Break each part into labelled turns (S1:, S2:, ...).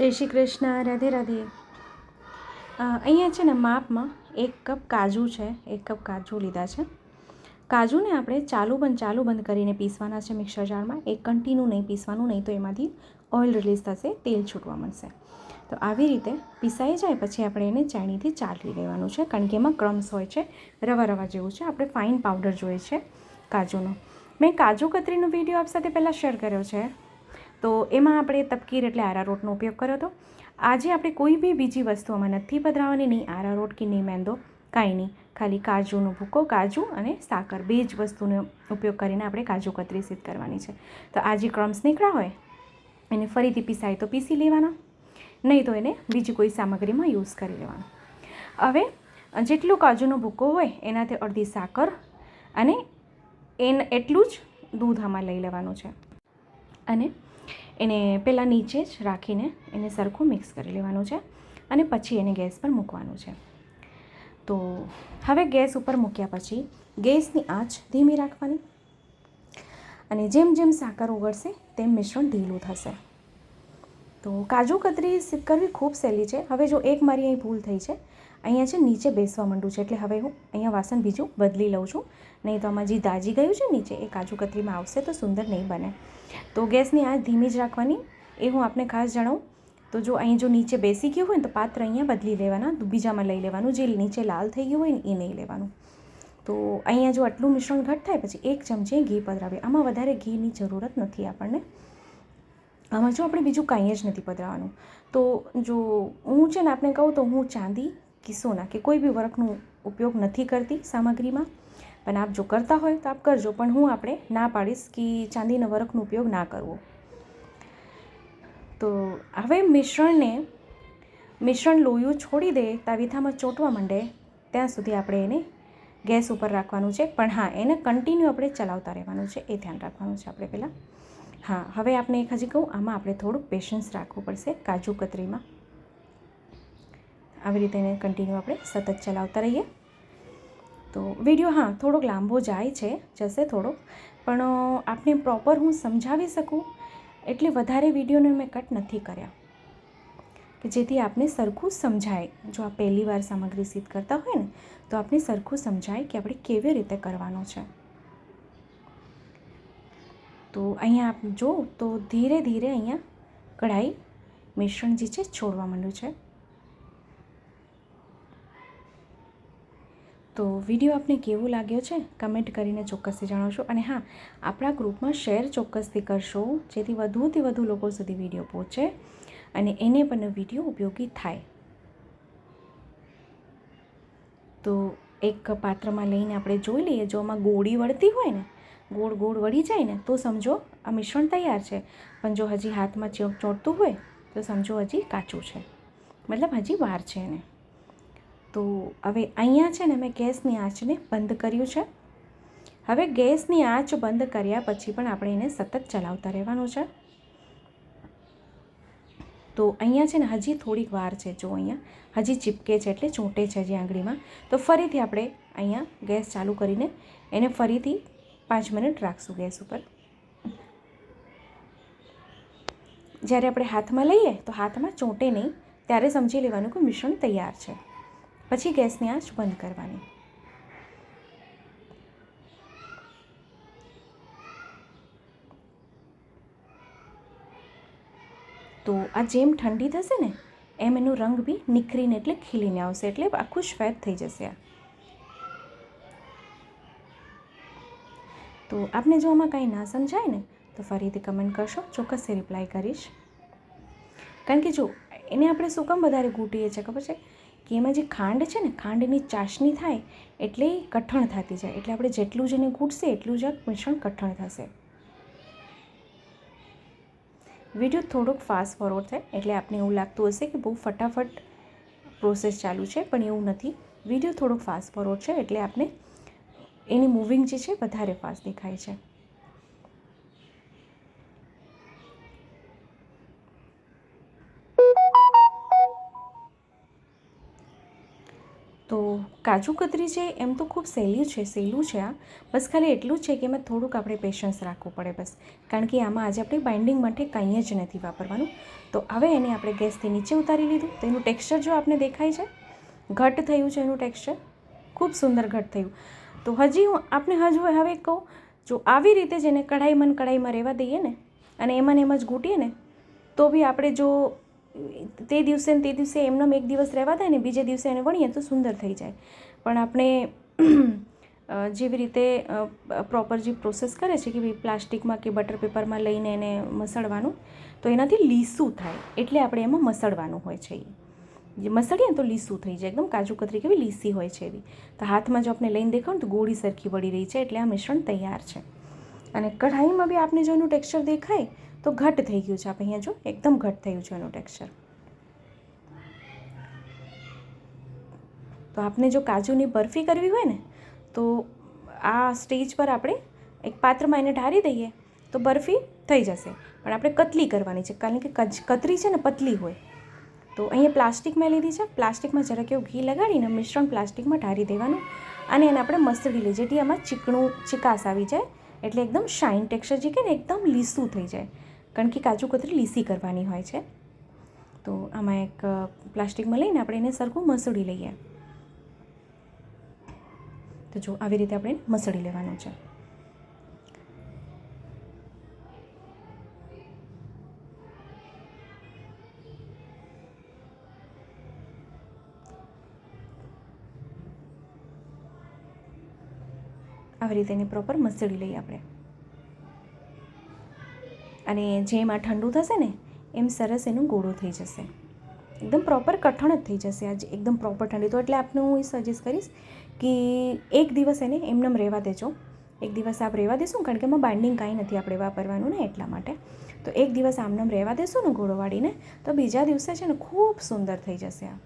S1: જય શ્રી કૃષ્ણ, રાધે રાધે. અહીંયા છે ને માપમાં એક કપ કાજુ છે, એક કપ કાજુ લીધા છે. કાજુને આપણે ચાલુ બંધ ચાલુ બંધ કરીને પીસવાના છે મિક્સર જારમાં. એક કન્ટિન્યુ નહીં, પીસવાનું નહીં તો એમાંથી ઓઇલ રિલીઝ થશે, તેલ છૂટવા મળશે તો આવી રીતે પીસાઈ જાય, પછી આપણે એને ચાણીથી ચાલી લેવાનું છે. કારણ કે એમાં ક્રમ્સ હોય છે, રવા રવા જેવું છે. આપણે ફાઇન પાવડર જોઈએ છે કાજુનો. મેં કાજુ કતરીનો વીડિયો આપ સાથે પહેલાં શેર કર્યો છે. તો એમાં આપણે તપકીર એટલે આરારોટનો ઉપયોગ કર્યો હતો. આજે આપણે કોઈ બી બીજી વસ્તુઓમાં નથી પધરાવવાની નહીં આરારોટ કે નહીં મેંદો, કાંઈ નહીં. ખાલી કાજુનો ભૂકો, કાજુ અને સાકર, બે જ વસ્તુનો ઉપયોગ કરીને આપણે કાજુ કતરી સિદ્ધ કરવાની છે. તો આ જે ક્રમ્સ નીકળ્યા હોય, એને ફરીથી પીસાય તો પીસી લેવાના. નહીં તો એને બીજી કોઈ સામગ્રીમાં યુઝ કરી લેવાનો. હવે, જેટલું કાજુનો ભૂકો હોય, એનાથી અડધી સાકર અને એન, એટલું જ દૂધ આમાં લઈ લેવાનું છે. અને એને પહેલાં નીચે જ રાખીને એને સરખું મિક્સ કરી લેવાનું છે અને પછી એને ગેસ પર મૂકવાનું છે. તો હવે ગેસ ઉપર મૂક્યા પછી ગેસની આંચ ધીમી રાખવાની અને જેમ જેમ સાકર ઓગળશે તેમ મિશ્રણ ઢીલું થશે. તો કાજુ કતરી કરવી ખૂબ સહેલી છે. હવે જો એક મારી અહીં ભૂલ થઈ છે અહીંયા છે નીચે બેસવા માંડું છે. એટલે હવે હું અહીંયા વાસણ બીજું બદલી લઉં છું. નહીં તો આમાં જે દાજી ગયું છે નીચે એ કાજુ કતરીમાં આવશે તો સુંદર નહીં બને. તો ગેસની આ ધીમી જ રાખવાની. એ હું આપને ખાસ જણાવું. તો જો અહીં જો નીચે બેસી ગયું હોય ને તો પાત્ર અહીંયા બદલી લેવાના. બીજામાં લઈ લેવાનું. જે નીચે લાલ થઈ ગયું હોય ને એ નહીં લેવાનું. તો અહીંયા જો આટલું મિશ્રણ ઘટ થાય પછી એક ચમચી ઘી પધરાવીએ. આમાં વધારે ઘીની જરૂરત નથી આપણને. આમાં જો આપણે બીજું કાંઈ જ નથી પધરાવવાનું. તો જો હું છે ને આપણે કહું તો હું ચાંદી કે સોના કે કોઈ બી વર્કનો ઉપયોગ નથી કરતી સામગ્રીમાં, પણ આપ જો કરતા હોય તો આપ કરજો, પણ હું આપણે ના પાડીશ કે ચાંદીના વર્કનો ઉપયોગ ના કરવો. તો હવે મિશ્રણને, મિશ્રણ લોયું છોડી દે, તાવીથામાં ચોંટવા માંડે, ત્યાં સુધી આપણે એને ગેસ ઉપર રાખવાનું છે. પણ હા, એને કન્ટિન્યુ આપણે ચલાવતા રહેવાનું છે, એ ધ્યાન રાખવાનું છે આપણે પહેલાં. હા, હવે આપણે એક હજી કહું, આમાં આપણે થોડુંક પેશન્સ રાખવું પડશે, કાજુ કતરીમાં. આવી રીતે એને કન્ટિન્યુ આપણે સતત ચલાવતા રહીએ. તો વીડિયો હા, થોડોક લાંબો જાય છે, જશે થોડોક. પણ આપને પ્રોપર હું સમજાવી શકું? એટલે વધારે વિડીયોને મેં કટ નથી કર્યા. કે જેથી આપને સરખું સમજાય. જો આ પહેલી વાર સામગ્રી સિદ્ધ કરતા હોય ને, તો આપને સરખું સમજાય કે આપણે કેવી રીતે કરવાનું છે. તો અહીંયા આપ જો તો ધીરે ધીરે અહીંયા કઢાઈ મિશ્રણ જે છે, છોડવા માંડ્યું છે. તો વીડિયો આપને કેવો લાગ્યો છે? કમેન્ટ કરીને ચોક્કસથી જણાવશો. અને હા, આપણા ગ્રુપમાં શેર ચોક્કસથી કરશો, જેથી વધુથી વધુ લોકો સુધી વીડિયો પહોંચે અને એને પણ વીડિયો ઉપયોગી થાય. તો એક પાત્રમાં લઈને આપણે જોઈ લઈએ, જો આમાં ગોળી વળતી હોય ને, ગોળ ગોળ વળી જાય ને, તો સમજો આ મિશ્રણ તૈયાર છે. પણ જો હજી હાથમાં ચોક ચોંટતું હોય, તો સમજો હજી કાચું છે. મતલબ હજી વાર છે એને. તો હવે અહીંયા છે ને મેં ગેસની આંચને બંધ કર્યું છે. હવે ગેસની આંચ બંધ કર્યા પછી પણ આપણે એને સતત ચલાવતા રહેવાનું છે. તો અહીંયા છે ને હજી થોડીક વાર છે, જો અહીંયા હજી ચીપકે છે એટલે ચોંટે છે જે આંગળીમાં. તો ફરીથી આપણે અહીંયા ગેસ ચાલુ કરીને એને ફરીથી પાંચ મિનિટ રાખશું ગેસ ઉપર. જ્યારે આપણે હાથમાં લઈએ તો હાથમાં ચોંટે નહીં, ત્યારે સમજી લેવાનું કે મિશ્રણ તૈયાર છે. પછી ગેસની આંચ બંધ કરવાની. તો આ જેમ ઠંડી થશે ને, એમ એનો રંગ બી નિખરીને એટલે ખીલીને આવશે, એટલે આખું શ્વેત થઈ જશે આ. તો આપને જો આમાં કાંઈ ના સમજાય ને, તો ફરીથી કમેન્ટ કરશો ચોક્કસ રિપ્લાય કરીશ. કારણ કે જો, એને આપણે શું કામ વધારે ઘૂંટીએ છીએ, ખબર છે? કે એમાં જે ખાંડ છે ને, ખાંડની ચાસણી થાય એટલે કઠણ થતી જાય. એટલે આપણે જેટલું જ એને ઘૂંટશે, એટલું જ મિશ્રણ કઠણ થશે. વીડિયો થોડોક ફાસ્ટ ફોરવર્ડ થાય, એટલે આપને એવું લાગતું હશે કે બહુ ફટાફટ પ્રોસેસ ચાલુ છે, પણ એવું નથી. વીડિયો થોડોક ફાસ્ટ ફોરવર્ડ છે, એટલે આપને એની મૂવિંગ જે છે, વધારે ફાસ્ટ દેખાય છે. કાજુ કતરી છે, એમ તો ખૂબ સહેલું છે સહેલું છે આ. બસ ખાલી એટલું જ છે કે એમાં થોડુંક આપણે પેશન્સ રાખવું પડે બસ. કારણ કે આમાં આજે આપણે બાઇન્ડિંગ માટે કંઈ જ નથી વાપરવાનું. તો હવે એને આપણે ગેસથી નીચે ઉતારી લીધું. તો એનું ટેક્સચર જો આપને દેખાય છે, ઘટ થયું છે એનું ટેક્સચર ખૂબ સુંદર ઘટ થયું. તો હજી હું આપણે હજુ હવે કહું, જો આવી રીતે જ એને કઢાઈમાં કઢાઈમાં રહેવા દઈએ ને, અને એમાં ને એમ જ ઘૂંટીએ ને, તો બી આપણે જો તે દિવસે ને તે દિવસે એમનો એક દિવસ રહેવા દે ને, બીજે દિવસે એને વણીએ તો સુંદર થઈ જાય. પણ આપણે જેવી રીતે પ્રોપર જે પ્રોસેસ કરે છે કે ભાઈ પ્લાસ્ટિકમાં કે બટર પેપરમાં લઈને એને મસળવાનું, તો એનાથી લીસું થાય. એટલે આપણે એમાં મસળવાનું હોય છે એ જે મસળીએ તો લીસું થઈ જાય. એકદમ કાજુ કતરી કેવી લીસી હોય છે એવી. તો હાથમાં જો આપણે લઈને દેખાવ ને તો ગોળી સરખી વળી રહી છે, એટલે આ મિશ્રણ તૈયાર છે. અને કઢાઈમાં બી આપને જો એનું ટેક્સચર દેખાય તો ઘટ થઈ ગયું છે. આપણે અહીંયા જો, એકદમ ઘટ થયું છે એનું ટેક્સચર તો આપને જો કાજુની બરફી કરવી હોય ને, તો આ સ્ટેજ પર આપણે એક પાત્રમાં એને ઢારી દઈએ, તો બરફી થઈ જશે. પણ આપણે કતલી કરવાની છે, કારણ કે કતરી છે ને પતલી હોય. તો અહીંયા પ્લાસ્ટિક મેં લીધી છે. પ્લાસ્ટિકમાં જરાક એવું ઘી લગાડીને મિશ્રણ પ્લાસ્ટિકમાં ઢારી દેવાનું અને એને આપણે મસળી લઈએ. જેથી આમાં ચીકણું, ચિકાસ આવી જાય, એટલે એકદમ શાઇન ટેક્સચર જે કે ને, એકદમ લીસું થઈ જાય. કારણ કે કાજુ કતરી લીસી કરવાની હોય છે. તો આમાં એક પ્લાસ્ટિકમાં લઈને આપણે એને સરખું મસળી લઈએ. તો જો આવી રીતે આપણે મસળી લેવાનું છે. આવી રીતે એને પ્રોપર મસળી લઈએ આપણે. અને જેમ આ ઠંડુ થશે ને, એમ સરસ એનું ગોળું થઈ જશે. એકદમ પ્રોપર કઠણ જ થઈ જશે આજે, એકદમ પ્રોપર ઠંડી. તો એટલે આપને હું એ સજેસ્ટ કરીશ કે એક દિવસ એને એમનેમ રહેવા દેજો. એક દિવસ આપ રહેવા દેશું, કારણ કે એમાં બાઇન્ડિંગ કાંઈ નથી આપણે વાપરવાનું ને એટલા માટે. તો એક દિવસ આમનેમ રહેવા દેશું ને ગોળો વાળીને તો બીજા દિવસે છે ને ખૂબ સુંદર થઈ જશે આ.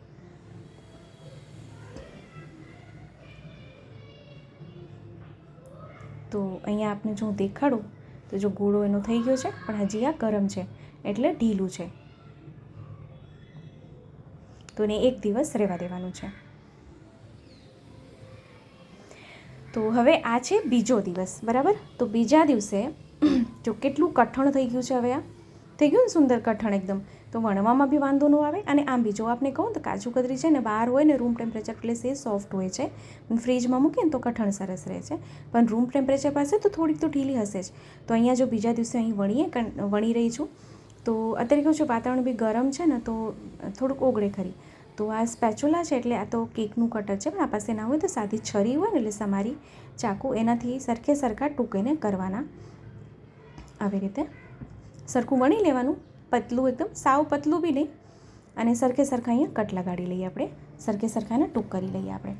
S1: તો અહીંયા આપને જો હું દેખાડું તો જો ગોળો એનો થઈ ગયો છે, પણ હજી આ ગરમ છે, એટલે ઢીલું છે. તો એને એક દિવસ રહેવા દેવાનું છે. તો હવે આ છે બીજો દિવસ, બરાબર? તો બીજા દિવસે, જો કેટલું કઠણ થઈ ગયું છે હવે આ? થઈ ગયું ને સુંદર કઠણ એકદમ? તો વણવામાં બી વાંધો ન આવે. અને આમ બી જો આપને કહું તો કાજુ કતરી છે ને બહાર હોય ને રૂમ ટેમ્પરેચર એટલે એ સોફ્ટ હોય છે. ફ્રીજમાં મૂકીએ ને તો કઠણ સરસ રહે છે. પણ રૂમ ટેમ્પરેચર પાસે તો થોડીક તો ઢીલી હશે જ. તો અહીંયા જો બીજા દિવસે અહીં વણીએ વણી રહી છું. તો અત્યારે કેવું છે વાતાવરણ બી ગરમ છે ને તો થોડુંક ઓગળે ખરી. તો આ સ્પેચ્યુલા છે એટલે આ તો કેકનું કટર છે, પણ આ પાસે ના હોય તો સાદી છરી હોય ને એટલે સમારી ચાકુ એનાથી સરખે સરખા ટૂંકીને કરવાના. આવી રીતે સરખું વણી લેવાનું. પતલું એકદમ સાવ પતલું બી નહીં. અને સરખે સરખા અહીંયા કટ લગાડી લઈએ આપણે. સરખે સરખાને ટૂંક કરી લઈએ આપણે.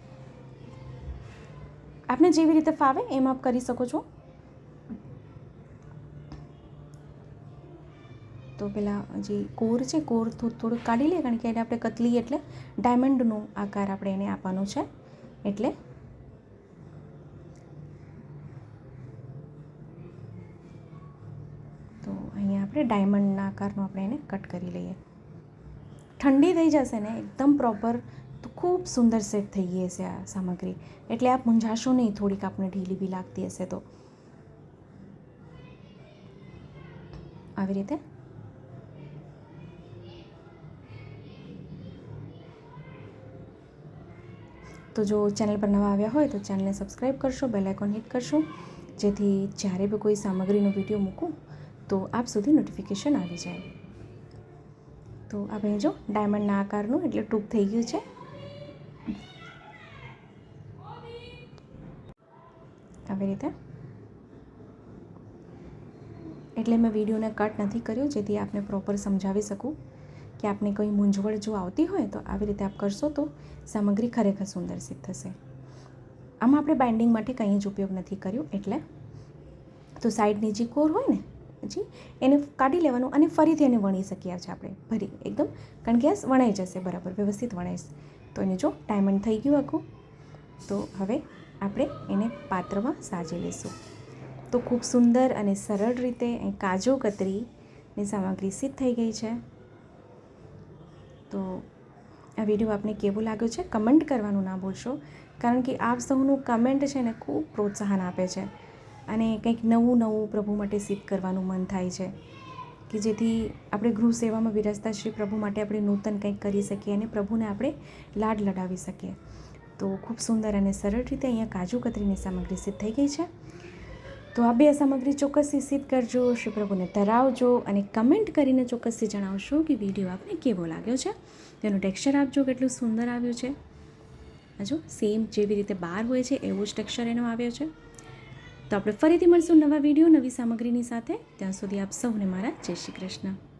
S1: આપને જેવી રીતે ફાવે એમ આપ કરી શકો છો. તો પેલા જે કોર છે, કોર થોડું થોડુંક કાઢી લઈએ, કારણ કે એને આપણે કતલી એટલે ડાયમંડનો આકાર આપણે એને આપવાનો છે. એટલે તો અહીંયા આપણે ડાયમંડના આકારનો આપણે એને કટ કરી લઈએ. ઠંડી થઈ જશે ને, એકદમ પ્રોપર તો ખૂબ સુંદર સેટ થઈ ગઈ હશે આ સામગ્રી. એટલે આપ મૂંઝાશો નહીં, થોડીક આપણે ઢીલી બી લાગતી હશે તો. આવી રીતે. તો જો ચેનલ પર નવા આવ્યા હોય તો ચેનલને સબસ્ક્રાઈબ કરશો બેલ આઇકોન હિટ કરશો. જેથી જ્યારે બી કોઈ સામગ્રીનો વીડિયો મૂકું તો આપ સુધી નોટિફિકેશન આવી જાય. તો આપણે જો ડાયમંડના આકારનું એટલે ટૂંક થઈ ગયું છે. આવી રીતે. એટલે મેં વિડીયોને કટ નથી કર્યો, જેથી આપને પ્રોપર સમજાવી શકું કે આપને કોઈ મૂંઝવણ જો આવતી હોય તો આવી રીતે આપ કરશો તો સામગ્રી ખરેખર સુંદર સિદ્ધ થશે. આમાં આપણે બાઇન્ડિંગ માટે કંઈ જ ઉપયોગ નથી કર્યો, એટલે તો સાઈડની જે કોર હોય ને પછી એને કાઢી લેવાનું અને ફરીથી એને વણી શકીએ છીએ આપણે. ભરી એકદમ, કારણ કે આ વણાઈ જશે, બરાબર, વ્યવસ્થિત વણાઈશ. તો એને જો ડાયમંડ થઈ ગયું આખું. તો હવે આપણે એને પાત્રમાં સાજી લઈશું. તો ખૂબ સુંદર અને સરળ રીતે કાજુ કતરીની સામગ્રી સિદ્ધ થઈ ગઈ છે. તો આ વીડિયો આપને કેવો લાગ્યો છે? કમેન્ટ કરવાનું ના ભૂલશો, કારણ કે આપ સૌનું કમેન્ટ છે ને ખૂબ પ્રોત્સાહન આપે છે. અને કંઈક નવું નવું પ્રભુ માટે સિદ્ધ કરવાનું મન થાય છે. કે જેથી આપણે ગૃહ સેવામાં બિરાજતા શ્રી પ્રભુ માટે આપણે નૂતન કંઈક કરી શકીએ અને પ્રભુને આપણે લાડ લડાવી શકીએ. તો ખૂબ સુંદર અને સરળ રીતે અહીંયા કાજુ કતરીની સામગ્રી સિદ્ધ થઈ ગઈ છે. તો આ બે સામગ્રી ચોક્કસથી સિદ્ધ કરજો, શ્રી પ્રભુને ધરાવજો અને કમેન્ટ કરીને ચોક્કસથી જણાવશો કે વીડિયો આપને કેવો લાગ્યો છે. તેનું ટેક્સચર આપજો, કેટલું સુંદર આવ્યું છે. હજુ સેમ જેવી રીતે બહાર હોય છે, એવો જ ટેક્સચર એનો આવ્યો છે. તો આપણે ફરીથી મળશું નવા વીડિયો નવી સામગ્રીની સાથે. ત્યાં સુધી આપ સૌને મારા જય શ્રી કૃષ્ણ.